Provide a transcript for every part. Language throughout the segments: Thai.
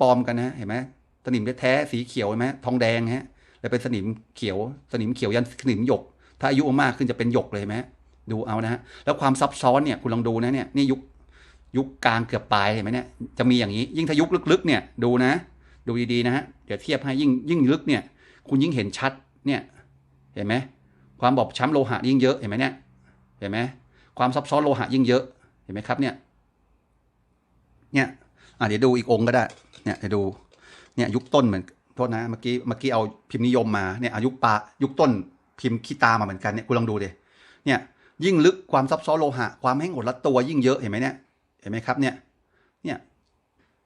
ปลอมกันนะเห็นไหมสนิมแท้สีเขียวเห็นไหมทองแดงฮะแล้วเป็นสนิมเขียว สนิมเขียวยันสนิมหยก ถ้าอายุมากขึ้นจะเป็นหยกเลยไหมดูเอานะฮะแล้วความซับซ้อนเนี่ยคุณลองดูนะเนี่ยนี่ยุคยุคกลางเกือบปลายเห็นไหมเนี่ยจะมีอย่างนี้ ยิ่งถ้ายุคลึกๆเนี่ยดูนะ ดูดีๆนะฮะเดี๋ยวเทียบให้ยิ่งยิ่งลึกเนี่ย คุณยิ่งเห็นชัดเนี่ยเห็นไหมความบอบช้ำโลหะยิ่งเยอะเห็นไหมเนี่ยเห็นไหมความซับซ้อนโลหะยิ่งเยอะเห็นไหมครับเนี่ยเนี่ยอะเดี๋ยวดูอีกองค์ก็ได้ เนี่ยเดี๋ยวดูเนี่ยยุคต้นเหมือนโทษนะเมื่อกี้เมื่อกี้เอาพิมพ์นิยมมาเนี่ยอายุปลายุคต้นพิมพ์ขี้ตามาเหมือนกันเนี่ยคุณลองดูดิเนี่ยยิ่งลึกความซับซ้อนโลหะ ความแห้งหดรัดตัวยิ่งเยอะเห็นไหมเนี่ยเห็นไหมครับเนี่ยเนี่ย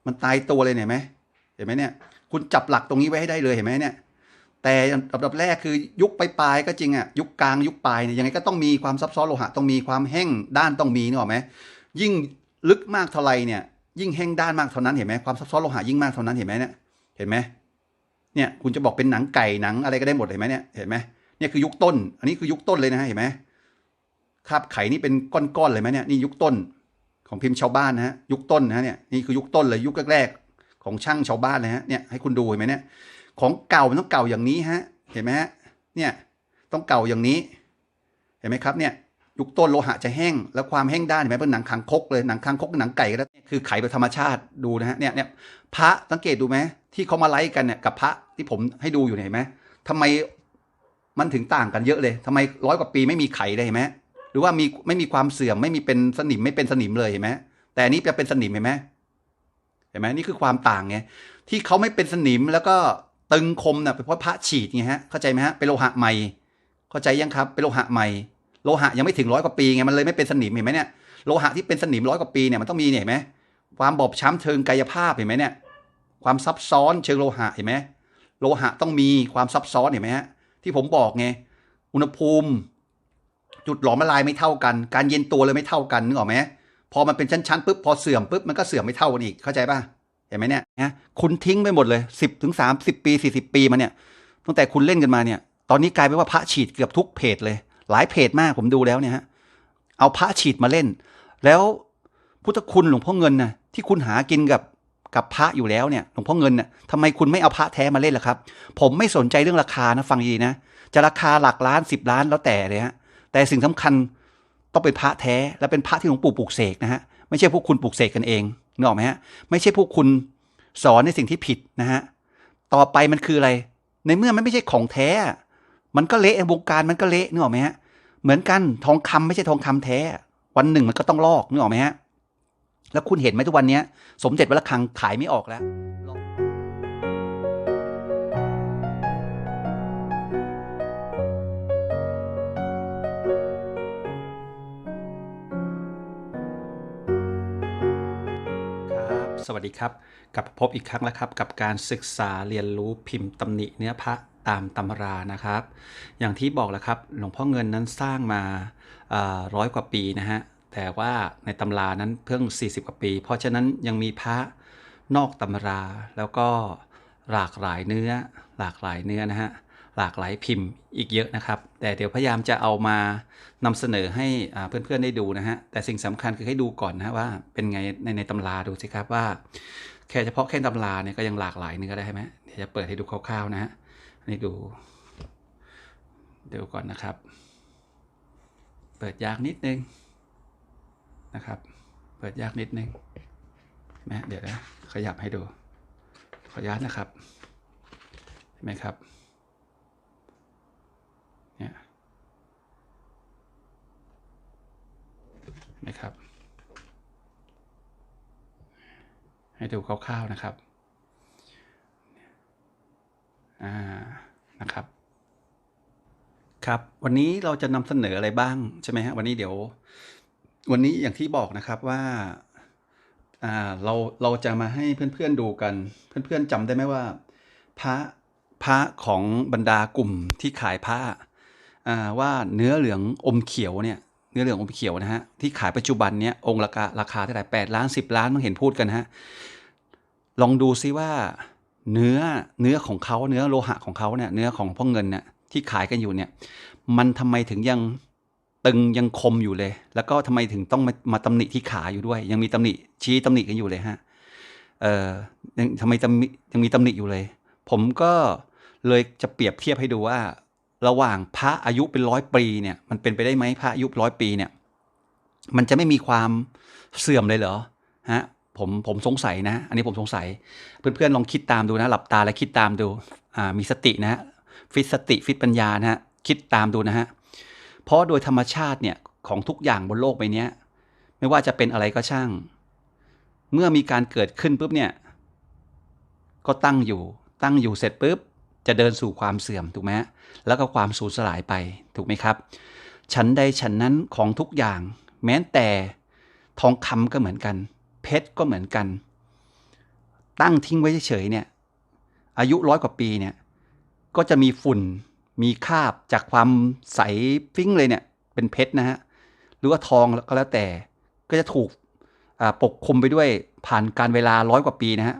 มันตายตัวเลยเห็นไหมเห็นไหมเนี่ย คุณจับหลักตรงนี้ไว้ให้ได้เลยเห็นไหมเนี่ย แต่อันดับแรกคือยุคปลายๆก็จริงอะยุคกลางยุคปลายเนี่ยยังไงก็ต้องมีความซับซ้อนโลหะต้องมีความแห้งด้านต้องมีนึกออกไหมยิ่งลึกมากเท่าไรเนี่ย ยิ่งแห้งด้านมากเท่านั้นเห็นไหมความซับซ้อนโลหะยิ่งมากเท่านั้นเห็นไหมเนี่ยเห็นไหมเนี่ยคุณจะบอกเป็นหนังไก่หนังอะไรก็ได้หมดเห็นไหมเนี่ยเห็นไหมเนี่ยคือยุคต้น อันนี้คือยุคต้นเลยนะเห็นไหมคราบไข่นี่เป็นก้อนๆเลยไหมเนี่ยนี่ยุคต้นของพิมพ์ชาวบ้านนะฮะยุคต้นนะฮะเนี่ยนี่คือยุคต้นเลยยุคแรกๆของช่างชาวบ้านเลยฮะเนี่ยให้คุณดูเห็นไหมเนี่ยของเก่ามันต้องเก่าอย่างนี้ฮะเห็นไหมฮะเนี่ยต้องเก่าอย่างนี้ เห็นไหมครับเนี่ย ยุคต้นโลหะจะแห้ง แล้วความแห้งด้านเห็นไหมเป็นหนังคางคกเลยหนังคางคกหนังไก่ก็ได้คือไขแบบธรรมชาติดูนะฮะเนี่ยเนี่ยพระสังเกตดูไหมที่เขามาไล่กันเนี่ยกับพระที่ผมให้ดูอยู่เห็นไหมทำไมมันถึงต่างกันเยอะเลยทำไมร้อยกว่าปีไม่มีไขเลยเห็นไหมหรือว่ามีไม่มีความเสื่อมไม่มีเป็นสนิมไม่เป็นสนิมเลยเห็นไหมแต่อันนี้จะเป็นสนิมเห็นไหมเห็นไหมนี่คือความต่างไงที่เขาไม่เป็นสนิมแล้วก็ตึงคมนะ่ะเป็นเพราะพระฉีดไงฮะเข้าใจไหมฮะเป็นโลหะใหม่ เข้าใจยังครับเป็นโลหะใหม่ โลหะยังไม่ถึงร้อยกว่าปีไงมันเลยไม่เป็นสนิมเห็นไหมเนี่ยโลหะที่เป็นสนิมร้อยกว่าปีเนี่ยมันต้องมีเห็นไหมความบอบช้ำเชิงกายภาพเห็นไหมเนี่ย ความซับซ้อนเชิงโลหะเห็นไหมโลหะต้องมีความซับซ้อนเห็นไหมฮะที่ผมบอกไงอุณหภูมิ จุดหลอมละลายไม่เท่ากัน การเย็นตัวเลยไม่เท่ากันนึกออกไหมพอมันเป็นชั้นๆปุ๊บพอเสื่อมปุ๊บมันก็เสื่อมไม่เท่ากันอีกเข้าใจป่ะเห็นไหมเนี่ยนะคุณทิ้งไปหมดเลยสิบถึงสามสิบปีสี่สิบปีมาเนี่ยตั้งแต่คุณเล่นกันมาเนี่ย ตอนนี้กลายเป็นว่าพระฉีดเกือบทุกเพจเลย หลายเพจมากผมดูแล้วเนี่ยฮะเอาพระฉีดมาเล่น แล้วพุทธคุณหลวงพ่อเงินนะที่คุณหากินกับกับพระอยู่แล้วเนี่ยหลวงพ่อเงินน่ะทำไมคุณไม่เอาพระแท้มาเล่นล่ะครับ ผมไม่สนใจเรื่องราคานะฟังดีนะ จะราคาหลักล้านสิบล้านแล้วแต่เลยฮะแต่สิ่งสำคัญต้องเป็นพระแท้และเป็นพระที่หลวงปู่ปลูกเสกนะฮะไม่ใช่พวกคุณปลูกเสกกันเองนึกออกไหมฮะไม่ใช่พวกคุณสอนในสิ่งที่ผิดนะฮะต่อไปมันคืออะไร ในเมื่อมันไม่ใช่ของแท้ มันก็เละวงการมันก็เละนึกออกไหมฮะ เหมือนกันทองคำไม่ใช่ทองคำแท้ วันหนึ่งมันก็ต้องลอกนึกออกไหมฮะ แล้วคุณเห็นไหมทุกวันนี้สมเด็จวัดระฆังขายไม่ออกแล้วครับสวัสดีครับ กลับพบอีกครั้งแล้วครับ กับการศึกษาเรียนรู้พิมพ์ตำหนิเนื้อพระ ตามตำรานะครับ อย่างที่บอกแล้วครับหลวงพ่อเงินนั้นสร้างมาร้อยกว่าปีนะฮะแต่ว่าในตำรานั้นเพิ่ง 40 กว่าปี เพราะฉะนั้นยังมีพระนอกตำราแล้วก็หลากหลายเนื้อ หลากหลายเนื้อนะฮะหลากหลายพิมพ์อีกเยอะนะครับ แต่เดี๋ยวพยายามจะเอามานำเสนอให้เพื่อนๆได้ดูนะฮะแต่สิ่งสำคัญคือให้ดูก่อนนะว่าเป็นไงในในตำราดูสิครับว่า แค่เฉพาะแค่ตำราเนี่ยก็ยังหลากหลายเนื้อได้ไหมเดี๋ยวจะเปิดให้ดูคร่าวๆนะฮะ นนี้ดู เดูก่อนนะครับ เปิดยากนิดนึงนะครับ เปิดยากนิดนึงแม่เดี๋ยวนะขยับให้ดู ขออนุญาตนะครับเห็นไหมครับเนี่ยเห็นะครับ ให้ดูคร่าวๆนะครับ นะครับ ครับ วันนี้เราจะนำเสนออะไรบ้างใช่ไหมฮะวันนี้เดี๋ยว วันนี้อย่างที่บอกนะครับว่าอ่าเราเราจะมาให้เพื่อนๆดูกัน เพื่อนๆจำได้ไหมว่า พระพระของบรรดากลุ่มที่ขายผ้าอ่าว่าเนื้อเหลืองอมเขียวเนี่ยเนื้อเหลืองอมเขียวนะฮะที่ขายปัจจุบันเนี้ยองค์ราคาราคาเท่าไหร่แปดล้านสิบล้านมันเห็นพูดกันฮะลองดูซิว่า เนื้อเนื้อของเขาเนื้อโลหะของเขาเนี่ยเนื้อของพ่อเงินเนี่ยที่ขายกันอยู่เนี่ย มันทำไมถึงยังตึงยังคมอยู่เลย แล้วก็ทำไมถึงต้องมามาตำหนิที่ขาอยู่ด้วย ยังมีตำหนิชี้ตำหนิกันอยู่เลยฮะเออยังทำไมจะมียังมีตำหนิอยู่เลย ผมก็เลยจะเปรียบเทียบให้ดูว่า ระหว่างพระอายุเป็นร้อยปีเนี่ย มันเป็นไปได้ไหมพระอายุร้อยปีเนี่ย มันจะไม่มีความเสื่อมเลยเหรอฮะ ผมผมสงสัยนะ อันนี้ผมสงสัย เพื่อนๆลองคิดตามดูนะ หลับตาแล้วคิดตามดูอ่ามีสตินะฮะฟิตสติฟิตปัญญานะฮะคิดตามดูนะฮะเพราะโดยธรรมชาติเนี่ยของทุกอย่างบนโลกใบเนี้ยไม่ว่าจะเป็นอะไรก็ช่าง เมื่อมีการเกิดขึ้นปุ๊บเนี่ย ก็ตั้งอยู่ ตั้งอยู่เสร็จปุ๊บ จะเดินสู่ความเสื่อมถูกไหมแล้วก็ความสูญสลายไปถูกไหมครับฉันใดฉันนั้นของทุกอย่าง แม้แต่ทองคำก็เหมือนกัน เพชรก็เหมือนกัน ตั้งทิ้งไว้เฉยๆเนี่ย อายุร้อยกว่าปีเนี่ย ก็จะมีฝุ่น มีคราบจากความใสฟิ้งเลยเนี่ย เป็นเพชรนะฮะ หรือว่าทองก็แล้วแต่ ก็จะถูกปกคลุมไปด้วยผ่านการเวลาร้อยกว่าปีนะฮะ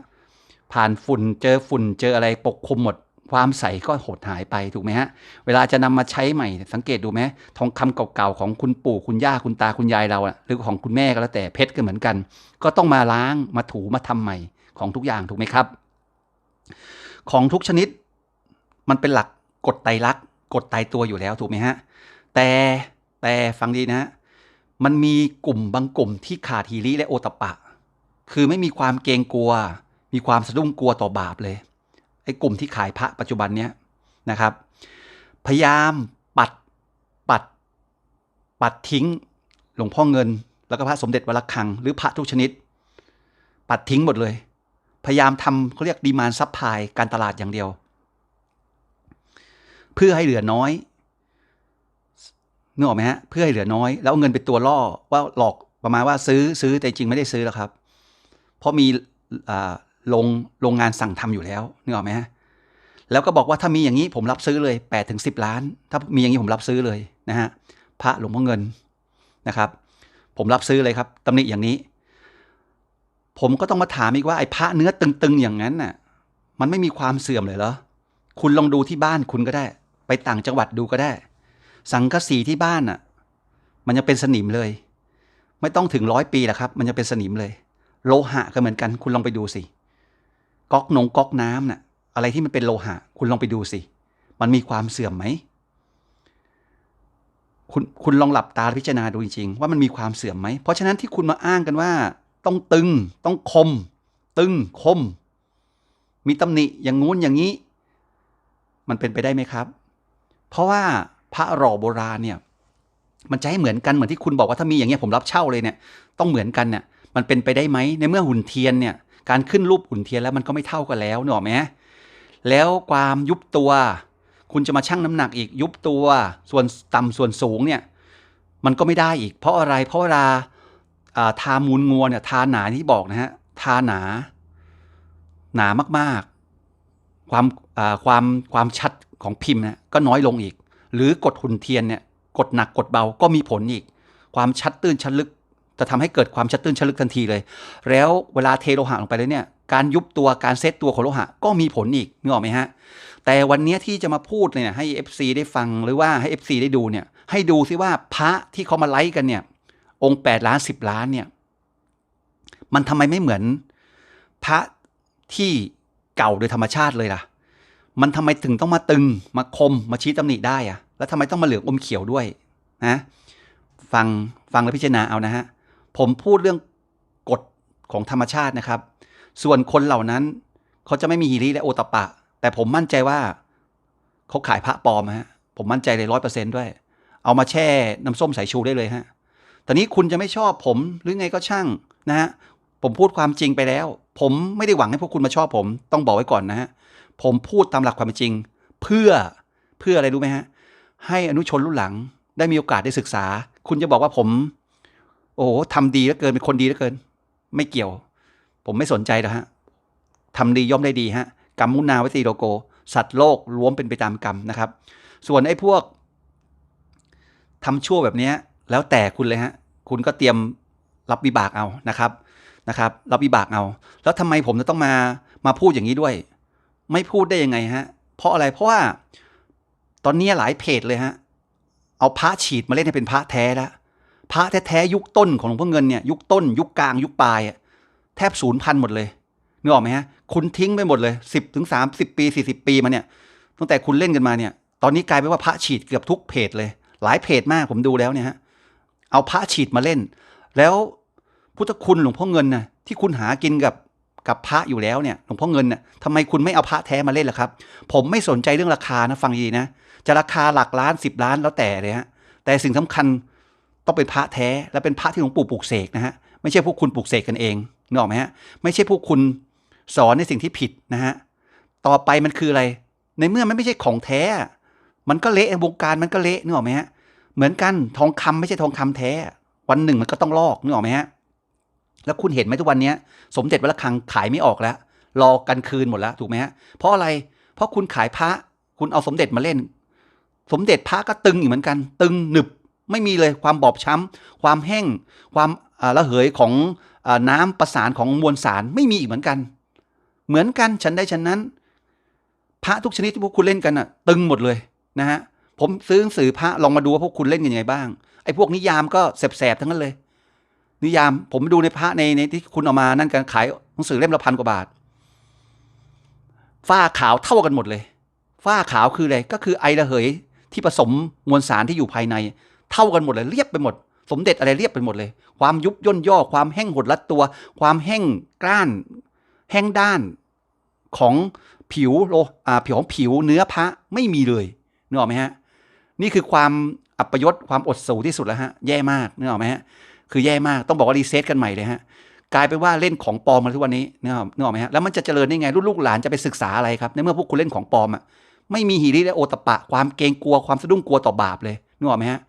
ผ่านฝุ่นเจอฝุ่นเจออะไรปกคลุมหมด ความใสก็หดหายไปถูกไหมฮะ เวลาจะนำมาใช้ใหม่ สังเกตดูไหมทองคำเก่าๆของคุณปู่คุณย่าคุณตาคุณยายเราอะหรือของคุณแม่ก็แล้วแต่เพชรก็เหมือนกัน ก็ต้องมาล้างมาถูมาทำใหม่ของทุกอย่างถูกไหมครับ ของทุกชนิด มันเป็นหลักกฎไตรลักษณ์กฎตายตัวอยู่แล้วถูกไหมฮะ แต่แต่ฟังดีนะ มันมีกลุ่มบางกลุ่มที่ขาดฮีริและโอตปะ คือไม่มีความเกรงกลัว มีความสะดุ้งกลัวต่อบาปเลย ไอ้กลุ่มที่ขายพระปัจจุบันเนี้ยนะครับ พยายามปัดปัดปัดทิ้งหลวงพ่อเงิน แล้วก็พระสมเด็จวัดระฆัง หรือพระทุกชนิด ปัดทิ้งหมดเลย พยายามทำเขาเรียกดีมานซับพลายการตลาดอย่างเดียว เพื่อให้เหลือน้อยนึกออกไหมฮะเพื่อให้เหลือน้อย แล้วเอาเงินเป็นตัวล่อว่าหลอกประมาณว่าซื้อซื้อแต่จริงไม่ได้ซื้อแล้วครับ เพราะมี อ่าโรงโรงงานสั่งทำอยู่แล้วนึกออกไหมฮะแล้วก็บอกว่าถ้ามีอย่างนี้ผมรับซื้อเลย8ปดถึงสิล้าน ถ้ามีอย่างนี้ผมรับซื้อเลยนะฮะพระหลวงพ่อเงินนะครับ ผมรับซื้อเลยครับตำหนิอย่างนี้ ผมก็ต้องมาถามอีกว่าไอ้พระเนื้อตึงๆอย่างนั้นน่ะมันไม่มีความเสื่อมเลยเหรอคุณลองดูที่บ้านคุณก็ได้ ไปต่างจังหวัดดูก็ได้ สังกะสีที่บ้านน่ะ มันยังเป็นสนิมเลย ไม่ต้องถึงร้อยปีหรอกครับ มันจะเป็นสนิมเลย โลหะก็เหมือนกัน คุณลองไปดูสิ ก๊อกนงก๊อกน้ำน่ะอะไรที่มันเป็นโลหะ คุณลองไปดูสิ มันมีความเสื่อมไหม คุณคุณลองหลับตาพิจารณาดูจริงๆ ว่ามันมีความเสื่อมไหม เพราะฉะนั้นที่คุณมาอ้างกันว่า ต้องตึง ต้องคม ตึงคม มีตำหนิอย่างงู้นอย่างนี้ มันเป็นไปได้ไหมครับ เพราะว่าพระหล่อโบราณเนี่ย มันจะให้เหมือนกันเหมือนที่คุณบอกว่าถ้ามีอย่างเงี้ยผมรับเช่าเลยเนี่ย ต้องเหมือนกันเนี่ยมันเป็นไปได้ไหมในเมื่อหุ่นเทียนเนี่ย การขึ้นรูปหุ่นเทียนแล้วมันก็ไม่เท่ากันแล้วเนอะไหมแล้วความยุบตัว คุณจะมาชั่งน้ำหนักอีกยุบตัว ส่วนต่ำส่วนสูงเนี่ยมันก็ไม่ได้อีก เพราะอะไรเพราะเวลาทามูลงัวเนี่ยทาหนาที่บอกนะฮะทาหนา หนามากๆ ความอ่าความความชัดของพิมพ์นะก็น้อยลงอีก หรือกดหุ่นเทียนเนี่ยกดหนักกดเบาก็มีผลอีก ความชัดตื้นชัดลึก จะทำให้เกิดความชัดตื้นชัดลึกทันทีเลย แล้วเวลาเทโลหะลงไปเลยเนี่ยการยุบตัวการเซตตัวของโลหะก็มีผลอีกนึกออกไหมฮะ แต่วันนี้ที่จะมาพูดเนี่ยให้ FC ได้ฟังหรือว่าให้ FC ได้ดูเนี่ย ให้ดูซิว่าพระที่เขามาไลฟ์กันเนี่ย องค์ 8 ล้าน 10 ล้านเนี่ย มันทำไมไม่เหมือน พระที่เก่าโดยธรรมชาติเลยล่ะ มันทำไมถึงต้องมาตึงมาคมมาชี้ตำหนิได้อะแล้วทำไมต้องมาเหลืองอมเขียวด้วยนะ ฟังฟังแล้วพิจารณาเอานะฮะ ผมพูดเรื่องกฎของธรรมชาตินะครับ ส่วนคนเหล่านั้นเขาจะไม่มีฮีริและโอตปปะ แต่ผมมั่นใจว่าเขาขายพระปลอมฮะผมมั่นใจเลยร้อยเปอร์เซนด้วย เอามาแช่น้ำส้มสายชูได้เลยฮะตอนนี้คุณจะไม่ชอบผมหรือไงก็ช่างนะฮะผมพูดความจริงไปแล้ว ผมไม่ได้หวังให้พวกคุณมาชอบผมต้องบอกไว้ก่อนนะฮะผมพูดตามหลักความจริง เพื่อเพื่ออะไรรู้ไหมฮะให้อนุชนรุ่นหลังได้มีโอกาสได้ศึกษา คุณจะบอกว่าผม โอ้โหทำดีเหลือเกินเป็นคนดีเหลือเกิน ไม่เกี่ยว ผมไม่สนใจหรอกฮะทำดีย่อมได้ดีฮะกรรมมุนาวิตีโลโก สัตว์โลกล้วนเป็นไปตามกรรมนะครับ ส่วนไอ้พวกทำชั่วแบบนี้แล้วแต่คุณเลยฮะคุณก็เตรียมรับวิบากเอานะครับนะครับ รับวิบากเอา แล้วทำไมผมจะต้องมามาพูดอย่างนี้ด้วย ไม่พูดได้ยังไงฮะเพราะอะไรเพราะว่าตอนนี้หลายเพจเลยฮะเอาพระฉีดมาเล่นให้เป็นพระแท้แล้ว พระแท้ๆยุคต้นของหลวงพ่อเงินเนี่ยยุคต้น ยุคกลางยุคปลายแทบศูนย์พันหมดเลยนึกออกไหมฮะคุณทิ้งไปหมดเลยสิบถึงสามสิบปีสี่สิบปีมาเนี่ยตั้งแต่คุณเล่นกันมาเนี่ย ตอนนี้กลายเป็นว่าพระฉีดเกือบทุกเพจเลย หลายเพจมากผมดูแล้วเนี่ยฮะเอาพระฉีดมาเล่น แล้วพุทธคุณหลวงพ่อเงินนะที่คุณหากินกับกับพระอยู่แล้วเนี่ยหลวงพ่อเงินน่ะทำไมคุณไม่เอาพระแท้มาเล่นล่ะครับ ผมไม่สนใจเรื่องราคานะฟังดีนะ จะราคาหลักล้านสิบล้านแล้วแต่เลยฮะแต่สิ่งสำคัญ ต้องเป็นพระแท้และเป็นพระที่หลวงปู่ปลูกเสกนะฮะไม่ใช่พวกคุณปลูกเสกกันเองนึกออกไหมฮะไม่ใช่พวกคุณสอนในสิ่งที่ผิดนะฮะต่อไปมันคืออะไร ในเมื่อมันไม่ใช่ของแท้ มันก็เละวงการมันก็เละนึกออกไหมฮะเหมือนกันทองคำไม่ใช่ทองคำแท้ วันหนึ่งมันก็ต้องลอกนึกออกไหมฮะแล้วคุณเห็นไหมทุกวันนี้สมเด็จวัดระฆังขายไม่ออกแล้ว รอกันคืนหมดแล้วถูกไหมฮะเพราะอะไร เพราะคุณขายพระ คุณเอาสมเด็จมาเล่น สมเด็จพระก็ตึงอยู่เหมือนกัน ตึงหนึบ ไม่มีเลยความบอบช้ำความแห้ง ความอ่าระเหยของอน้ำประสานของมวลสารไม่มีอีกเหมือนกัน เหมือนกันฉันได้ฉันนั้น พระทุกชนิดที่พวกคุณเล่นกันอะตึงหมดเลยนะฮะผมซื้อหนังสือพระลองมาดูว่าพวกคุณเล่นกันยังไงบ้างไอ้พวกนิยามก็แสบๆทั้งนั้นเลย นิยามผมดูในพระในในที่คุณเอามานั่นกันขายหนังสือเล่มละพันกว่าบาท ฝ้าขาวเท่ากันหมดเลย ฝ้าขาวคืออะไรก็คือไอระเหยที่ผสมมวลสารที่อยู่ภายใน เท่ากันหมดเลยเรียบไปหมด สมเด็จอะไรเรียบไปหมดเลย ความยุบย่นย่อความแห้งหดรัดตัว ความแห้งกร้าน แห้งด้านของผิวโลอ่าผิวของผิวเนื้อพระไม่มีเลยนึกออกไหมฮะนี่คือความอัปยศความอดสูที่สุดแล้วฮะแย่มากนึกออกไหมฮะคือแย่มากต้องบอกว่ารีเซ็ตกันใหม่เลยฮะกลายเป็นว่าเล่นของปลอมมาทุกวันนี้นึกออกนึกออกไหมฮะแล้วมันจะเจริญได้ไงลูกหลานจะไปศึกษาอะไรครับในเมื่อพวกคุณเล่นของปลอมอะไม่มีหิริและโอตปปะ ความเกรงกลัวความสะดุ้งกลัวต่อบาปเลยนึกออกไหมฮะ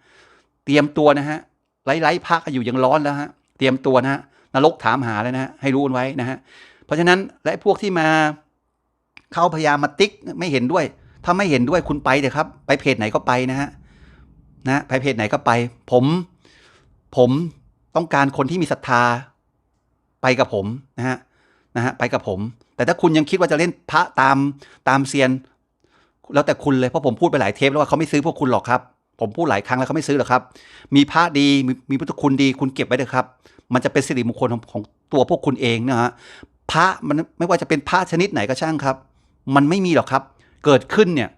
เตรียมตัวนะฮะไล่ไล่พักอยู่ยังร้อนแล้วฮะเตรียมตัวนะฮะนรกถามหาเลยนะฮะให้รู้ไว้นะฮะเพราะฉะนั้นและพวกที่มาเข้าพยายามมาติ๊กไม่เห็นด้วย ถ้าไม่เห็นด้วยคุณไปเถอะครับ ไปเพจไหนก็ไปนะฮะนะไปเพจไหนก็ไป ผมผมต้องการคนที่มีศรัทธาไปกับผมนะฮะนะฮะไปกับผม แต่ถ้าคุณยังคิดว่าจะเล่นพระตามตามเซียน แล้วแต่คุณเลยเพราะผมพูดไปหลายเทปแล้วว่าเขาไม่ซื้อพวกคุณหรอกครับ ผมพูดหลายครั้งแล้วเขาไม่ซื้อหรอกครับ มีพระดีมีมีพุทธคุณดีคุณเก็บไว้เถอะครับ มันจะเป็นสิริมงคลของของตัวพวกคุณเองนะฮะพระมันไม่ว่าจะเป็นพระชนิดไหนก็ช่างครับ มันไม่มีหรอกครับ เกิดขึ้นเนี่ย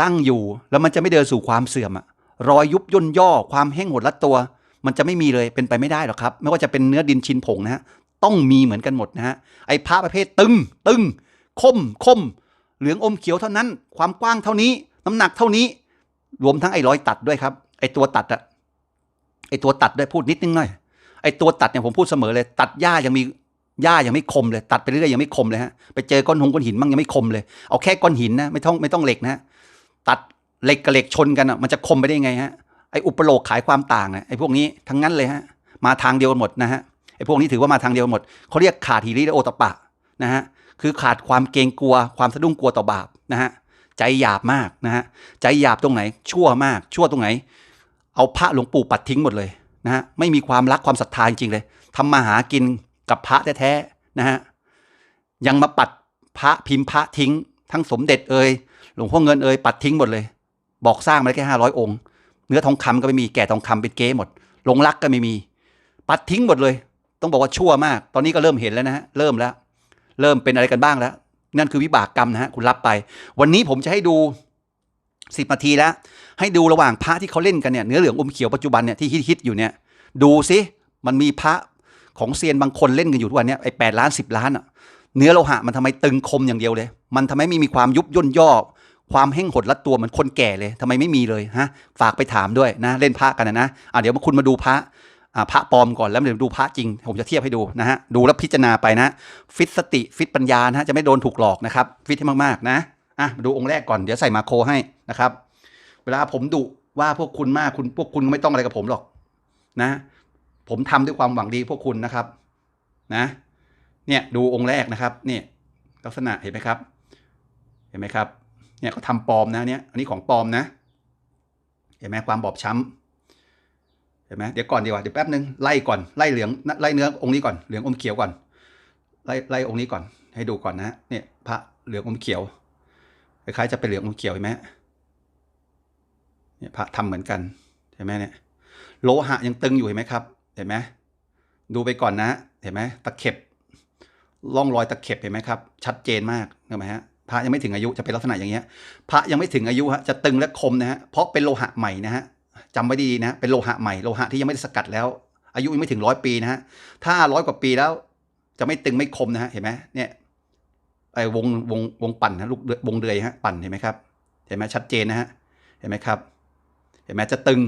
ตั้งอยู่แล้วมันจะไม่เดินสู่ความเสื่อมอะรอยยุบย่นย่อความแห้งหดรัดตัว มันจะไม่มีเลยเป็นไปไม่ได้หรอกครับ ไม่ว่าจะเป็นเนื้อดินชินผงนะฮะต้องมีเหมือนกันหมดนะฮะไอ้พระประเภทตึงตึงคมคมเหลืองอมเขียวเท่านั้น ความกว้างเท่านี้ น้ำหนักเท่านี้ รวมทั้งไอ้รอยตัดด้วยครับไอ้ตัวตัดอะไอ้ตัวตัดด้วยพูดนิดนึงหน่อยไอ้ตัวตัดเนี่ยผมพูดเสมอเลย ตัดหญ้ายังมีหญ้ายังไม่คมเลย ตัดไปเรื่อยยังไม่คมเลยฮะไปเจอก้อนหงก้อนหินมั่งยังไม่คมเลย เอาแค่ก้อนหินนะไม่ต้องไม่ต้องเหล็กนะตัดเหล็กกับเหล็กชนกันอะมันจะคมไปได้ยังไงฮะไอ้อุปโลกขายความต่างอะไอ้พวกนี้ทั้งนั้นเลยฮะมาทางเดียวกันหมดนะฮะไอ้พวกนี้ถือว่ามาทางเดียวกันหมดเขาเรียกขาดหิริและโอตปะนะฮะคือขาดความเกรงกลัวความสะดุ้งกลัวต่อบาปนะฮะ ใจหยาบมากนะฮะใจหยาบตรงไหน ชั่วมาก ชั่วตรงไหน เอาพระหลวงปู่ปัดทิ้งหมดเลยนะฮะไม่มีความรักความศรัทธาจริงๆเลยทำมาหากินกับพระแท้ๆนะฮะยังมาปัดพระพิมพ์พระทิ้ง ทั้งสมเด็จเอ่ยหลวงพ่อเงินเอ่ยปัดทิ้งหมดเลย บอกสร้างมาได้แค่ห้าร้อยองค์ เนื้อทองคำก็ไม่มีแก่ทองคำเป็นเก๊หมดหลงรักก็ไม่มี ปัดทิ้งหมดเลย ต้องบอกว่าชั่วมาก ตอนนี้ก็เริ่มเห็นแล้วนะฮะเริ่มแล้ว เริ่มเป็นอะไรกันบ้างแล้ว นั่นคือวิบากกรรมนะฮะคุณรับไป วันนี้ผมจะให้ดูสิบนาทีแล้ว ให้ดูระหว่างพระที่เขาเล่นกันเนี่ยเนื้อเหลืองอมเขียวปัจจุบันเนี่ยที่ฮิตๆอยู่เนี่ย ดูซิมันมีพระของเซียนบางคนเล่นกันอยู่ทุกวันเนี่ยไอ้แปดล้านสิบล้านอะเนื้อโลหะมันทำไมตึงคมอย่างเดียวเลย มันทำไมไม่มีความยุบย่นย่อ ความแห้งหดรัดตัวเหมือนคนแก่เลยทำไมไม่มีเลยฮะ ฝากไปถามด้วยนะ เล่นพระกันนะนะอะเดี๋ยวมาคุณมาดูพระ พระปลอมก่อนแล้วเดี๋ยวดูพระจริง ผมจะเทียบให้ดูนะฮะดูแล้วพิจารณาไปนะ ฟิตสติฟิตปัญญานะฮะจะไม่โดนถูกหลอกนะครับ ฟิตให้มากๆนะอะดูองค์แรกก่อนเดี๋ยวใส่มาโคให้นะครับ เวลาผมดุว่าพวกคุณมากคุณพวกคุณไม่ต้องอะไรกับผมหรอกนะ ผมทำด้วยความหวังดีพวกคุณนะครับนะเนี่ยดูองค์แรกนะครับเนี่ยลักษณะเห็นไหมครับ เห็นไหมครับเนี่ยเขาทำปลอมนะเนี่ยอันนี้ของปลอมนะ เห็นไหมความบอบช้ำ ห็นไหมเดี๋ยวก่อนดีกว่าเดี๋ยวแป๊บนึงไล่ก่อนไล่เหลืองไล่เนื้อองค์นี้ก่อนเหลืองอมเขียวก่อนไล่ไล่องค์นี้ก่อน ให้ดูก่อนนะเนี่ยพระเหลืองอมเขียวคล้ายๆจะเป็นเหลืองอมเขียวเห็นไหมเนี่ยพระทำเหมือนกันเห็นไหมเนี่ยโลหะยังตึงอยู่เห็นไหมครับ เห็นไหมดูไปก่อนนะ เห็นไหมตะเข็บร่องรอยตะเข็บเห็นไหมครับ ชัดเจนมากเห็นไหมฮะพระยังไม่ถึงอายุจะเป็นลักษณะอย่างเงี้ย พระยังไม่ถึงอายุฮะจะตึงและคมนะฮะเพราะเป็นโลหะใหม่นะฮะ จำไว้ดีๆนะ เป็นโลหะใหม่โลหะที่ยังไม่ได้สกัดแล้ว อายุยังไม่ถึงร้อยปีนะฮะ ถ้าร้อยกว่าปีแล้ว จะไม่ตึงไม่คมนะฮะ เห็นไหมเนี่ยไอ้วงวงวงปั่นนะลูกวงเดือยฮะปั่นเห็นไหมครับ เห็นไหมชัดเจนนะฮะ เห็นไหมครับ เห็นไหมจะตึง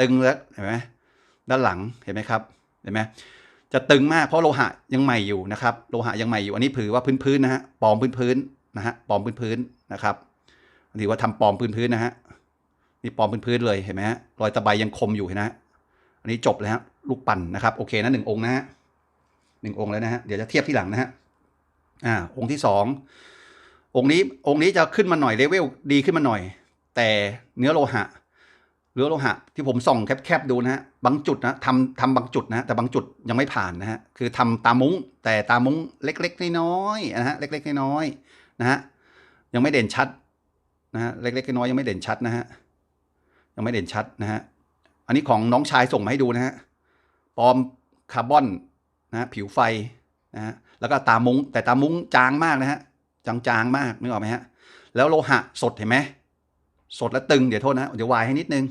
ตึงแล้วเห็นไหมด้านหลังเห็นไหมครับ เห็นไหมจะตึงมากเพราะโลหะยังใหม่อยู่นะครับ โลหะยังใหม่อยู่อันนี้ถือว่าพื้นๆนะฮะปลอมพื้นๆนะฮะปลอมพื้นๆนะครับถือว่าทำปลอมพื้นๆนะฮะ นี่ปลอมพื้นๆเลยเห็นไหมฮะรอยตะไบยังคมอยู่เห็นไหมฮะอันนี้จบแล้วฮะลูกปั่นนะครับโอเคนะหนึ่งองค์นะฮะหนึ่งองค์แล้วนะฮะเดี๋ยวจะเทียบที่หลังนะฮะอ่าองค์ที่สององค์นี้องค์นี้จะขึ้นมาหน่อยเลเวลดีขึ้นมาหน่อย แต่เนื้อโลหะเรือโลหะที่ผมส่องแคบๆดูนะฮะบางจุดนะทำทำบางจุดนะแต่บางจุดยังไม่ผ่านนะฮะคือทำตามุ้ง แต่ตามุ้งเล็กๆน้อยๆนะฮะเล็กๆน้อยๆนะฮะยังไม่เด่นชัดนะฮะเล็กๆน้อยๆยังไม่เด่นชัดนะฮะ ยังไม่เด่นชัดนะฮะ อันนี้ของน้องชายส่งมาให้ดูนะฮะ ปลอมคาร์บอนนะผิวไฟนะฮะ แล้วก็ตามุ้ง แต่ตามุ้งจางมากนะฮะ จางๆมากนึกออกไหมฮะ แล้วโลหะสดเห็นไหม สดและตึง เดี๋ยวโทษนะ เดี๋ยววายให้นิดนึง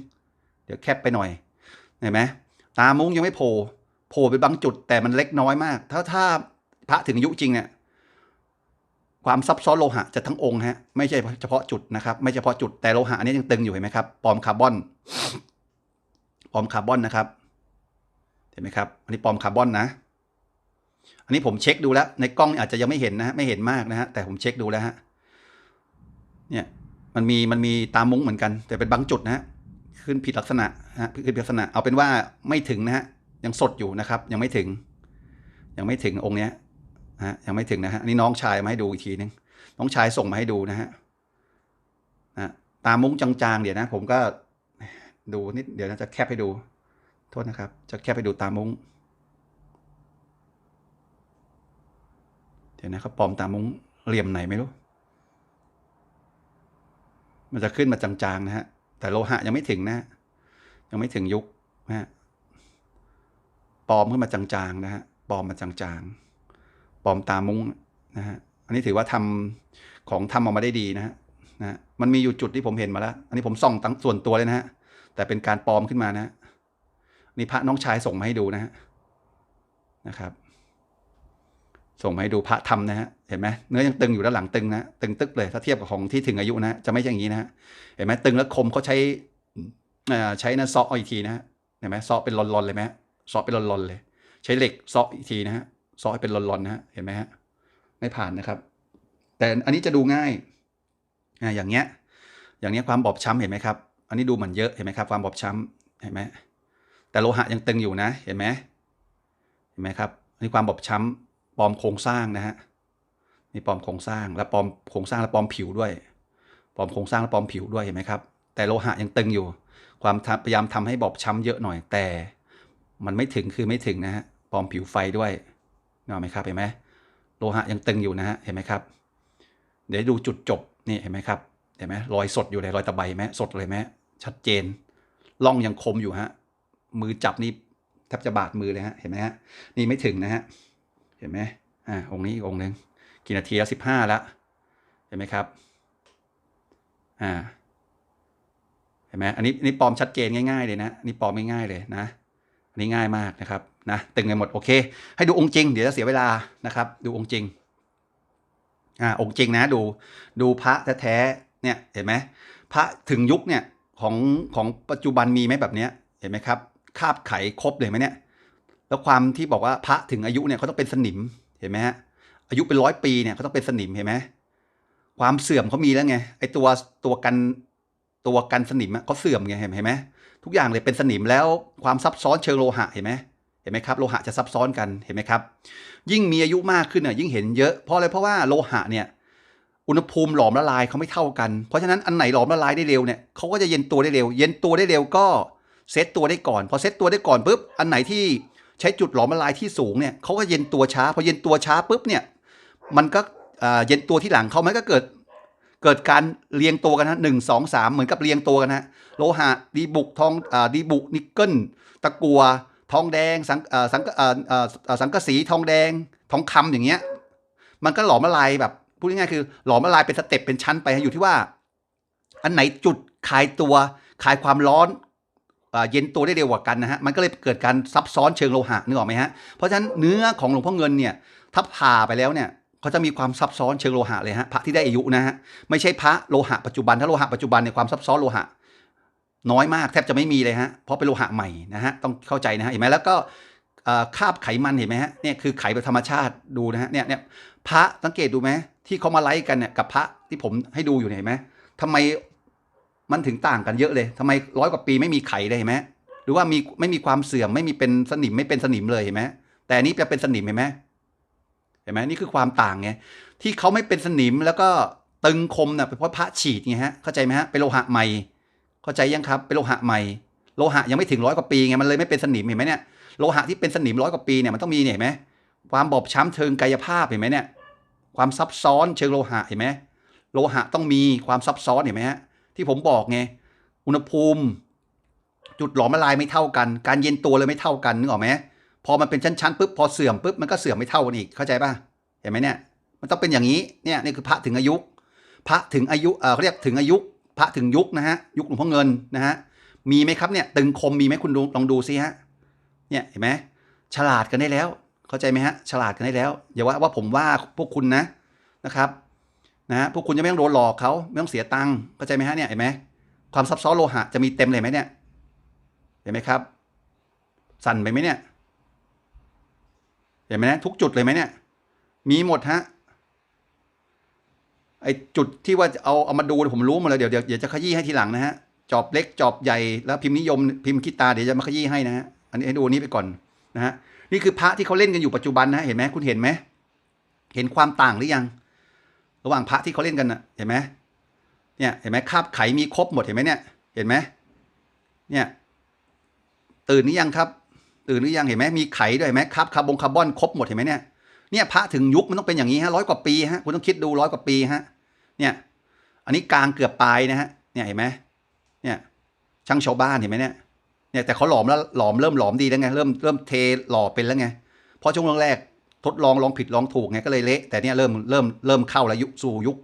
เดี๋ยวแคบไปหน่อย เห็นไหมตามุ้งยังไม่โผล่ โผล่ไปบางจุดแต่มันเล็กน้อยมาก ถ้าถ้าพระถึงอายุจริงเนี่ย ความซับซ้อนโลหะจะทั้งองค์ฮะไม่ใช่เฉพาะจุดนะครับ ไม่เฉพาะจุดแต่โลหะอันนี้ยังตึงอยู่เห็นไหมครับปอมคาร์บอนปอมคาร์บอนนะครับ เห็นไหมครับ อันนี้ปอมคาร์บอนนะ อันนี้ผมเช็คดูแล้ว ในกล้องอาจจะยังไม่เห็นนะฮะไม่เห็นมากนะฮะแต่ผมเช็คดูแล้วฮะเนี่ยมันมีมันมีตามมุ้งเหมือนกัน แต่เป็นบางจุดนะฮะขึ้นผิดลักษณะฮะขึ้นผิดลักษณะเอาเป็นว่าไม่ถึงนะฮะยังสดอยู่นะครับ ยังไม่ถึง ยังไม่ถึงองค์เนี้ย ฮะยังไม่ถึงนะฮะอันนี่น้องชายมาให้ดูอีกทีนึงน้องชายส่งมาให้ดูนะฮะนะตามุ้งจางๆเดี๋ยวนะ ผมก็ดูนิดเดี๋ยวนะจะแคปให้ดู โทษนะครับ จะแคปให้ดูตามุ้งเดี๋ยวนะครับปลอมตามุ้งเหลี่ยมไหนไม่รู้ มันจะขึ้นมาจางๆนะฮะ แต่โลหะยังไม่ถึงนะฮะยังไม่ถึงยุคนะฮะปลอมขึ้นมาจางๆนะฮะปลอมมาจางๆ ปลอมตามุ้งนะฮะอันนี้ถือว่าทำของทำออกมาได้ดีนะฮะนะฮะมันมีอยู่จุดที่ผมเห็นมาแล้ว อันนี้ผมส่องตั้งส่วนตัวเลยนะฮะแต่เป็นการปลอมขึ้นมานะฮะนี่พระน้องชายส่งมาให้ดูนะฮะนะครับ ส่งมาให้ดูพระทำนะฮะเห็นไหมเนื้อยังตึงอยู่ด้านหลังตึงนะตึงตึกเลยถ้าเทียบกับของที่ถึงอายุนะจะไม่ใช่อย่างนี้นะฮะเห็นไหมตึงแล้วคมเขาใช้อ่าใช้นะซอาอีกทีนะฮะเห็นไหมซาะเป็นลอนๆเลยไหมซาะเป็นลอนๆเลย ใช้เหล็กซาะอีกทีนะฮะ ซาะให้เป็นลอนๆนะฮะเห็นไหมฮะไม่ผ่านนะครับ แต่อันนี้จะดูง่ายอ่าอย่างเงี้ยอย่างเนี้ยความบอบช้ำเห็นไหมครับ อันนี้ดูเหมือนเยอะเห็นไหมครับ ความบอบช้ำเห็นไหมแต่โลหะยังตึงอยู่นะ เห็นไหมเห็นไหมครับอันนี้ความบอบช้ำปลอมโครงสร้างนะฮะนี่ปลอมโครงสร้างและปลอมโครงสร้างและปลอมผิวด้วยปลอมโครงสร้างและปลอมผิวด้วยเห็นไหมครับ แต่โลหะยังตึงอยู่ ความพยายามทำให้บอบช้ำเยอะหน่อยแต่ มันไม่ถึงคือไม่ถึงนะฮะปลอมผิวไฟด้วย เห็นไหมครับเห็นไหมโลหะยังตึงอยู่นะฮะเห็นไหมครับ เดี๋ยวดูจุดจบนี่เห็นไหมครับเห็นไหมรอยสดอยู่เลยรอยตะไบไหมสดเลยไหมชัดเจนล่องยังคมอยู่ฮะมือจับนี่แทบจะบาดมือเลยฮะเห็นไหมฮะนี่ไม่ถึงนะฮะเห็นไหมอ่าองค์นี้อีกองค์หนึ่งกี่นาทีแล้วสิบห้าล้วเห็นไหมครับอ่าเห็นไหมอันนี้นนี้ปลอมชัดเจนง่าย ๆ เลยนะนี่ปลอมง่ายๆเลยนะ นนี้ง่ายมากนะครับนะตึงกันหมดโอเค ให้ดูองค์จริง เดี๋ยวจะเสียเวลานะครับ ดูองค์จริงอ่าองค์จริงนะดูดูพระแท้ๆเนี่ยเห็นไหมพระถึงยุคเนี่ยของของปัจจุบันมีไหมแบบเนี้ยเห็นไหมครับ คาบไขครบเลยไหมเนี่ยแล้วความที่บอกว่าพระถึงอายุเนี่ยเขาต้องเป็นสนิมเห็นไหมฮะอายุเป็นร้อยปีเนี่ยเขาต้องเป็นสนิมเห็นไหมความเสื่อมเขามีแล้วไงไอตัวตัวกันตัวกันสนิมอะเขาเสื่อมไงเห็นไหม ทุกอย่างเลยเป็นสนิมแล้วความซับซ้อนเชิงโลหะเห็นไหมเห็นไหมครับโลหะจะซับซ้อนกันเห็นไหมครับ ยิ่งมีอายุมากขึ้นอะยิ่งเห็นเยอะเพราะอะไรเพราะว่าโลหะเนี่ยอุณหภูมิหลอมละลายเขาไม่เท่ากัน เพราะฉะนั้นอันไหนหลอมละลายได้เร็วเนี่ยเขาก็จะเย็นตัวได้เร็ว เย็นตัวได้เร็วก็เซตตัวได้ก่อนพอเซตตัวได้ก่อนปุ๊บอันไหนที่ใช้จุดหลอมละลายที่สูงเนี่ยเขาก็เย็นตัวช้า พอเย็นตัวช้าปุ๊บเนี่ยมันก็เย็นตัวที่หลังเขามันก็เกิด เกิดการเรียงตัวกันนะหนึ่งสองสามเหมือนกับเรียงตัวกันนะโลหะดีบุกทองอดีบุกนิกเกิลตะกัวทองแดงสังสังสังกะสีทองแดงทองคำอย่างเงี้ย มันก็หลอมละลายแบบพูดง่ายๆคือ หลอมละลายเป็นสเต็ปเป็นชั้นไปอยู่ที่ว่า อันไหนจุดคลายตัวคลายความร้อนเย็นตัวได้เร็วกว่ากันนะฮะ มันก็เลยเกิดการซับซ้อนเชิงโลหะนึกออกไหมฮะ เพราะฉะนั้นเนื้อของหลวงพ่อเงินเนี่ย ถ้าผ่าไปแล้วเนี่ย เขาจะมีความซับซ้อนเชิงโลหะเลยฮะพระที่ได้อายุนะฮะไม่ใช่พระโลหะปัจจุบันถ้าโลหะปัจจุบันในความซับซ้อนโลหะ น้อยมากแทบจะไม่มีเลยฮะเพราะเป็นโลหะใหม่นะฮะต้องเข้าใจนะฮะเห็นไหมแล้วก็คาบไขมันเห็นไหมฮะเนี่ยคือไขแบบธรรมชาติดูนะฮะเนี่ยเนี่ยพระสังเกตดูไหมที่เขามาไลฟ์กันเนี่ยกับพระที่ผมให้ดูอยู่เห็นไหมทำไมมันถึงต่างกันเยอะเลยทำไมร้อยกว่าปีไม่มีไขเลยเห็นไหมหรือว่ามีไม่มีความเสื่อมไม่มีเป็นสนิมไม่เป็นสนิมเลยเห็นไหมแต่อันนี้จะเป็นสนิมเห็นไหม เห็นไหมนี่คือความต่างไงที่เขาไม่เป็นสนิมแล้วก็ตึงคมเนี่ยเป็นเพราะพระฉีดไงฮะเข้าใจไหมฮะเป็นโลหะใหม่ เข้าใจยังครับเป็นโลหะใหม่ โลหะยังไม่ถึงร้อยกว่าปีไงมันเลยไม่เป็นสนิมเห็นไหมเนี่ยโลหะที่เป็นสนิมร้อยกว่าปีเนี่ยมันต้องมีเนี่ยเห็นไหมความบอบช้ำเชิงกายภาพเห็นไหมเนี่ย ความซับซ้อนเชิงโลหะเห็นไหมโลหะต้องมีความซับซ้อนเห็นไหมฮะที่ผมบอกไงอุณหภูมิ จุดหลอมละลายไม่เท่ากัน การเย็นตัวเลยไม่เท่ากันนึกออกไหม พอมันเป็นชั้นๆปุ๊บพอเสื่อมปุ๊บมันก็เสื่อมไม่เท่ากันอีกเข้าใจป่ะเห็นไหมเนี่ย มันต้องเป็นอย่างนี้เนี่ยนี่คือพระถึงอายุ พระถึงอายุเออเขาเรียกถึงอายุ พระถึงยุคนะฮะยุคหลวงพ่อเงินนะฮะมีไหมครับเนี่ยตึงคมมีไหมคุณลองดูซิฮะเนี่ยเห็นไหมฉลาดกันได้แล้ว เข้าใจไหมฮะฉลาดกันได้แล้วอย่าว่าว่าผมว่าพวกคุณนะนะครับนะฮะพวกคุณจะไม่ต้องโดนหลอกเขาไม่ต้องเสียตังค์เข้าใจไหมฮะเนี่ยเห็นไหมความซับซ้อนโลหะจะมีเต็มเลยไหมเนี่ยเห็นไหมครับ สั่นไปไหมเนี่ย เห็นไหมนะทุกจุดเลยไหมเนี่ย มีหมดฮะไอจุดที่ว่าเอาเอามาดูผมรู้หมดเลยเดี๋ยวเดี๋ยวเดี๋ยวจะขยี้ให้ทีหลังนะฮะจอบเล็กจอบใหญ่แล้วพิมพ์นิยมพิมพ์คิดตาเดี๋ยวจะมาขยี้ให้นะฮะอันนี้ให้ดูนี้ไปก่อนนะฮะนี่คือพระที่เขาเล่นกันอยู่ปัจจุบันนะฮะเห็นไหมคุณเห็นไหมเห็นความต่างหรือยัง ระหว่างพระที่เขาเล่นกันนะเห็นไหมเนี่ยเห็นไหมคาบไขมีครบหมดเห็นไหมเนี่ย เห็นไหมเนี่ย ตื่นหรือยังครับ ตื่นหรือยังเห็นไหมมีไขด้วยไหมคาบคาร์บงคาร์บอนครบหมดเห็นไหมเนี่ยเนี่ยพระถึงยุคมันต้องเป็นอย่างนี้ฮะร้อยกว่าปีฮะคุณต้องคิดดูร้อยกว่าปีฮะเนี่ยอันนี้กลางเกือบปลายนะฮะเนี่ยเห็นไหมเนี่ยช่างชาวบ้านเห็นไหมเนี่ยเนี่ยแต่เขาหลอมแล้วหลอมเริ่มหลอมดีแล้วไงเริ่มเริ่มเทหล่อเป็นแล้วไงเพราะช่วงแรกทดลองลองผิดลองถูกไงก็เลยเละแต่เนี่ยเริ่มเริ่มเริ่มเข้าแล้วยุคสู่ยุค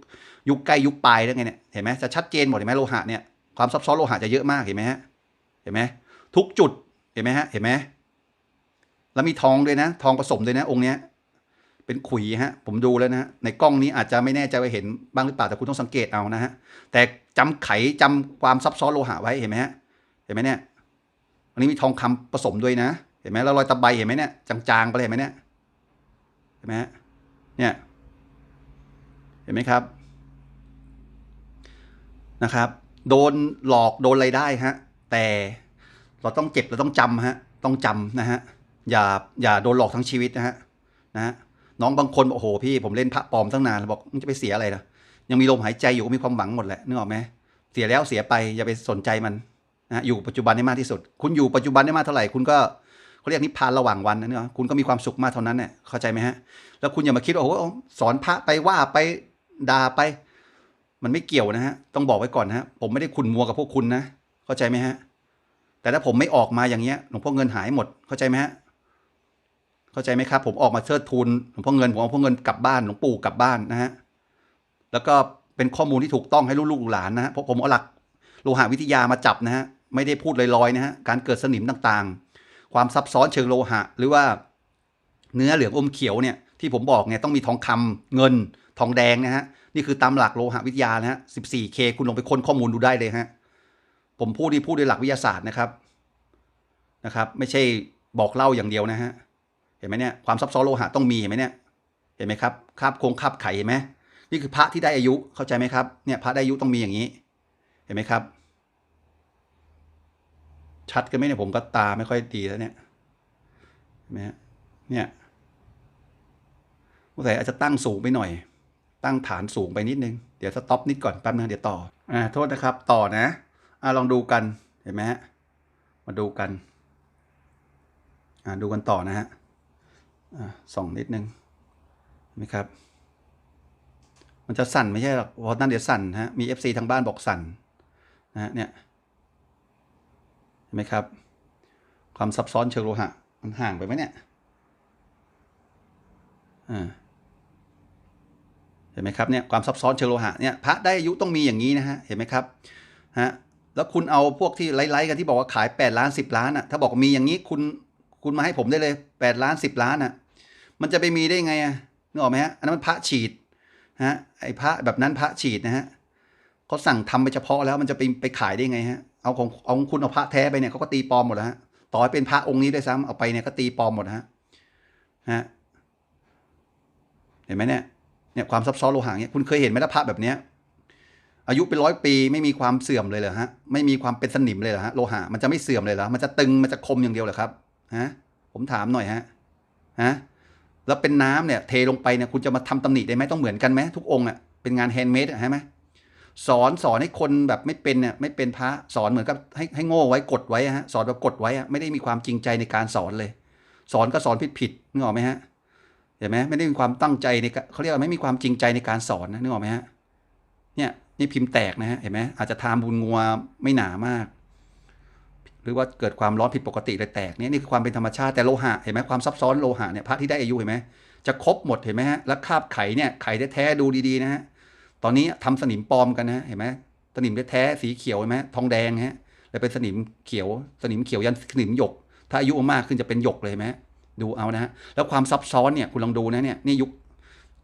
ยุคใกล้ยุคปลายแล้วไงเนี่ยเห็นไหมจะชัดเจนหมดเห็นไหมโลหะเนี่ยความซับซ้อนโลหะจะเยอะมากเห็นไหมฮะเห็นไหมทุกจุดเห็นไหมฮะเห็นไหม แล้วมีทองด้วยนะ ทองผสมด้วยนะ องค์เนี้ย เป็นขุยฮะ ผมดูแล้วนะในกล้องนี้อาจจะไม่แน่ใจว่าเห็นบ้างหรือเปล่าแต่คุณต้องสังเกตเอานะฮะแต่จำไขจำความซับซ้อนโลหะไว้เห็นไหมฮะเห็นไหมเนี่ยอันนี้มีทองคำผสมด้วยนะ เห็นไหมแล้วรอยตะไบเห็นไหมเนี่ยจางๆไปเลยเห็นไหมเนี่ยเห็นไหมฮะเนี่ยเห็นไหมครับนะครับ โดนหลอกโดนอะไรได้ฮะแต่เราต้องเจ็บเราต้องจำฮะต้องจำนะฮะ อย่าอย่าโดนหลอกทั้งชีวิตนะฮะนะฮะน้องบางคนบอกโอ้โหพี่ผมเล่นพระปลอมตั้งนานบอกมึงจะไปเสียอะไรนะยังมีลมหายใจอยู่ก็มีความหวังหมดแหละนึกออกไหมเสียแล้วเสียไปอย่าไปสนใจมันนะอยู่ปัจจุบันให้มากที่สุด คุณอยู่ปัจจุบันได้มากเท่าไหร่คุณก็เขาเรียกนิพพานระหว่างวันนะเนี่ยคุณก็มีความสุขมากเท่านั้นเนี่ยเข้าใจไหมฮะ แล้วคุณอย่ามาคิดว่าโอ้โหสอนพระไปว่าไปด่าไป มันไม่เกี่ยวนะฮะต้องบอกไว้ก่อนนะฮะผมไม่ได้คุณมัวกับพวกคุณนะ เข้าใจไหมฮะ แต่ถ้าผมไม่ออกมาอย่างเงี้ยหลวงพ่อเงินหายหมดเข้าใจไหมฮะ เข้าใจไหมครับ ผมออกมาเชิดทูลหลวงพ่อเงินผมเอาพ่อเงินกลับบ้านหลวงปู่กลับบ้านนะฮะแล้วก็เป็นข้อมูลที่ถูกต้องให้ลูกหลานนะฮะเพราะผมเอาหลักโลหะวิทยามาจับนะฮะไม่ได้พูดลอยๆนะฮะการเกิดสนิมต่างๆ ความซับซ้อนเชิงโลหะ หรือว่าเนื้อเหลืองอมเขียวเนี่ยที่ผมบอกเนี่ยต้องมีทองคำเงินทองแดงนะฮะนี่คือตามหลักโลหะวิทยานะฮะ 14K คุณลงไปค้นข้อมูลดูได้เลยฮะผมพูดนี่พูดโดยหลักวิทยาศาสตร์นะครับนะครับ ไม่ใช่บอกเล่าอย่างเดียวนะฮะ เห็นไหมเนี่ยความซับซ้อนโลหะต้องมีเห็นไหมเนี่ยเห็นไหมครับคาบโครงคาบไข่เห็นไหมนี่คือพระที่ได้อายุเข้าใจไหมครับเนี่ยพระได้อายุต้องมีอย่างนี้ เห็นไหมครับ ชัดกันไหมเนี่ยผมก็ตาไม่ค่อยดีแล้วเนี่ยเห็นไหมฮะเนี่ยสงสัยอาจจะตั้งสูงไปหน่อย ตั้งฐานสูงไปนิดนึง เดี๋ยวสต็อปนิดก่อนแป๊บนึงเดี๋ยวต่ออ่าโทษนะครับ ต่อนะอ่าลองดูกันเห็นไหมฮะมาดูกันอ่าดูกันต่อนะฮะ ส่องนิดนึงเห็นไหมครับ มันจะสั่นไม่ใช่หรอกเพราะนั่นเดี๋ยวสั่นฮะมี FC ทางบ้านบอกสั่นนะฮะเนี่ยเห็นไหมครับ ความซับซ้อนเชิงโลหะ มันห่างไปไหมเนี่ยอ่าห็นไหมครับเนี่ยความซับซ้อนเชิงโลหะเนี่ยพระได้อายุต้องมีอย่างนี้นะฮะเห็นไหมครับฮะแล้วคุณเอาพวกที่ไล่ๆกันที่บอกว่าขาย 8 ล้าน 10 ล้านอะถ้าบอกมีอย่างนี้คุณคุณมาให้ผมได้เลย 8ล้าน10ล้านอะ มันจะไปมีได้ไงอะนึกออกไหมฮะอันนั้นมันพระฉีดฮะไอ้พระแบบนั้นพระฉีดนะฮะเขาสั่งทำไปเฉพาะแล้วมันจะไปไปขายได้ไงฮะเอาของเอาคุณเอาพระแท้ไปเนี่ยเขาก็ตีปลอมหมดแล้วฮะต่อให้เป็นพระองค์นี้ด้วยซ้ำเอาไปเนี่ยก็ตีปลอมหมดนะฮะฮะเห็นไหมเนี่ยเนี่ยความซับซ้อนโลหะเนี่ยคุณเคยเห็นไหมล่ะพระแบบเนี้ยอายุเป็นร้อยปีไม่มีความเสื่อมเลยเหรอฮะไม่มีความเป็นสนิมเลยเหรอฮะโลหะมันจะไม่เสื่อมเลยเหรอมันจะตึงมันจะคมอย่างเดียวเหรอครับฮะ ผมถามหน่อยฮะฮะแล้วเป็นน้ำเนี่ยเทลงไปเนี่ยคุณจะมาทำตำหนิได้ไหมต้องเหมือนกันไหมทุกองค์อะเป็นงานแฮนด์เมดใช่ไหมสอนสอนให้คนแบบไม่เป็นเนี่ยไม่เป็นพระสอนเหมือนกับให้ให้โง่ไว้กดไว้ฮะสอนแบบกดไว้อะไม่ได้มีความจริงใจในการสอนเลย สอนก็สอนผิดผิดนึกออกไหมฮะเห็นไหมไม่ได้มีความตั้งใจในเขาเรียกว่าไม่มีความจริงใจในการสอนนะนึกออกไหมฮะเนี่ยนี่พิมพ์แตกนะฮะเห็นไหมอาจจะทามบุญงัวไม่หนามาก รือว่าเกิดความร้อนผิดปกติเลยแตกเนี่ยนี่คือความเป็นธรรมชาติแต่โลหะเห็นไหมความซับซ้อนโลหะเนี่ยพระที่ได้อายุเห็นไหมจะครบหมดเห็นไหมฮะแล้วคาบไข่เนี่ยไข่แท้ๆดูดีๆนะฮะตอนนี้ทำสนิมปลอมกันนะเห็นไหมสนิมแท้ๆสีเขียวเห็นไหมทองแดงฮะแล้วเป็นสนิมเขียว สนิมเขียวยันสนิมหยก ถ้าอายุมากขึ้นจะเป็นหยกเลยไหมดูเอานะฮะแล้วความซับซ้อนเนี่ยคุณลองดูนะเนี่ยนี่ยุค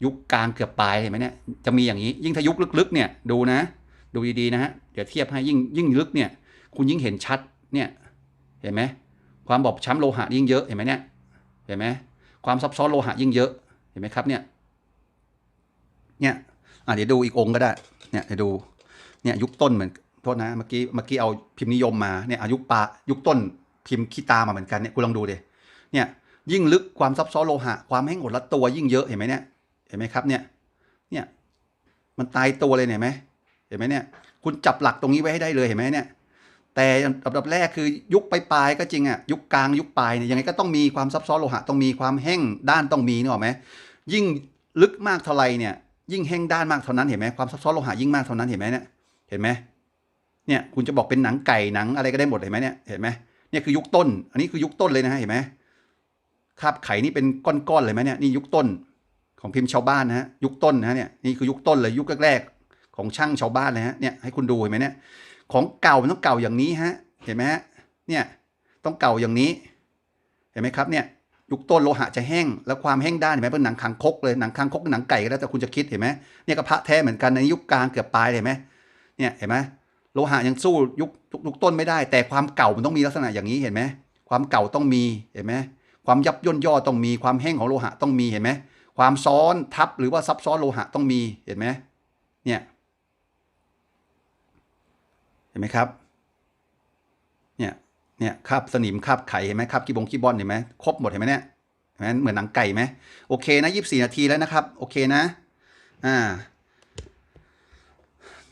ยุคกลางเกือบปลายเห็นไหมเนี่ยจะมีอย่างนี้ยิ่งถ้ายุคลึกๆเนี่ยดูนะ ดูดีๆนะฮะเดี๋ยวเทียบให้ยิ่งยิ่งลึกเนี่ยคุณยิ่งเห็นชัด เนี่ยเห็นไหมความบอบช้ำโลหะยิ่งเยอะเห็นไหมเนี่ยเห็นไหมความซับซ้อนโลหะยิ่งเยอะเห็นไหมครับเนี่ยเนี่ยอะเดี๋ยวดูอีกองค์ก็ได้เนี่ยเดี๋ยวดูเนี่ยยุคต้นเหมือนโทษนะเมื่อกี้เมื่อกี้เอาพิมพ์นิยมมาเนี่ยอายุปลายุคต้นพิมพ์ขี้ตามาเหมือนกันเนี่ยคุณลองดูดิเนี่ยยิ่งลึกความซับซ้อนโลหะ ความแห้งหดรัดตัวยิ่งเยอะเห็นไหมเนี่ยเห็นไหมครับเนี่ยเนี่ยมันตายตัวเลยเห็นไหมเห็นไหมเนี่ยคุณจับหลักตรงนี้ไว้ให้ได้เลยเห็นไหมเนี่ย แต่อันดับแรกคือยุคปลายๆก็จริงอะยุคกลางยุคปลายเนี่ยยังไงก็ต้องมีความซับซ้อนโลหะต้องมีความแห้งด้านต้องมีนึกออกไหมยิ่งลึกมากเท่าไรเนี่ยยิ่งแห้งด้านมากเท่านั้นเห็นไหมความซับซ้อนโลหะยิ่งมากเท่านั้นเห็นไหมเนี่ยเห็นไหมเนี่ยคุณจะบอกเป็นหนังไก่หนังอะไรก็ได้หมดเห็นไหมเนี่ยเห็นไหมเนี่ยคือยุคต้น อันนี้คือยุคต้นเลยนะฮะเห็นไหมคาบไข่นี่เป็นก้อนๆเลยไหมเนี่ยนี่ยุคต้นของพิมพ์ชาวบ้านนะฮะยุคต้นนะฮะเนี่ยนี่คือยุคต้นเลยยุคแรกๆของช่างชาวบ้านเลยฮะเนี่ยให้คุณดูเห็นไหมเนี่ย ของเก่ามันต้องเก่าอย่างนี้ฮะ เห็นไหมฮะ เนี่ย ต้องเก่าอย่างนี้ เห็นไหมครับ เนี่ย ยุคต้นโลหะจะแห้ง แล้วความแห้งด้านเห็นไหมเป็นหนังคางคกเลย หนังคางคกหนังไก่ก็แล้วแต่คุณจะคิด เห็นไหมเนี่ยก็พะแท้เหมือนกันในยุคกลางเกือบปลายเห็นไหมเนี่ย เห็นไหมโลหะยังสู้ยุคยุคต้นไม่ได้ แต่ความเก่ามันต้องมีลักษณะอย่างนี้ เห็นไหมความเก่าต้องมี เห็นไหมความยับย่นย่อต้องมี ความแห้งของโลหะต้องมี เห็นไหมความซ้อนทับหรือว่าซับซ้อนโลหะต้องมี เห็นไหมเนี่ยเห็นไหมครับเนี่ยเนี่ยคาบสนิมคาบไข่เห็นไหมคาบกีบงกีบอลเห็นไหมครบหมดเห็นไหมเนี่ยเห็นไหมเหมือนหนังไก่ไหมโอเคนะยี่สิบสี่นาทีแล้วนะครับ โอเคนะอ่า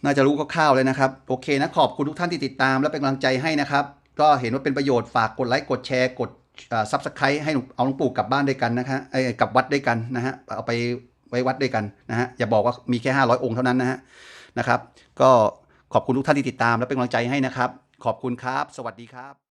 น่าจะรู้คร่าวๆเลยนะครับ โอเคนะ ขอบคุณทุกท่านที่ติดตามและเป็นกำลังใจให้นะครับ ก็เห็นว่าเป็นประโยชน์ฝากกดไลค์กดแชร์ กดซับสไครต์ให้เอาหลวงปู่กลับบ้านด้วยกันนะฮะไอ้กลับวัดด้วยกันนะฮะเอาไปไว้วัดด้วยกันนะฮะอย่าบอกว่ามีแค่ 500 องค์เท่านั้นนะฮะนะครับ ก็ ขอบคุณทุกท่านที่ติดตามและเป็นกำลังใจให้นะครับ ขอบคุณครับ สวัสดีครับ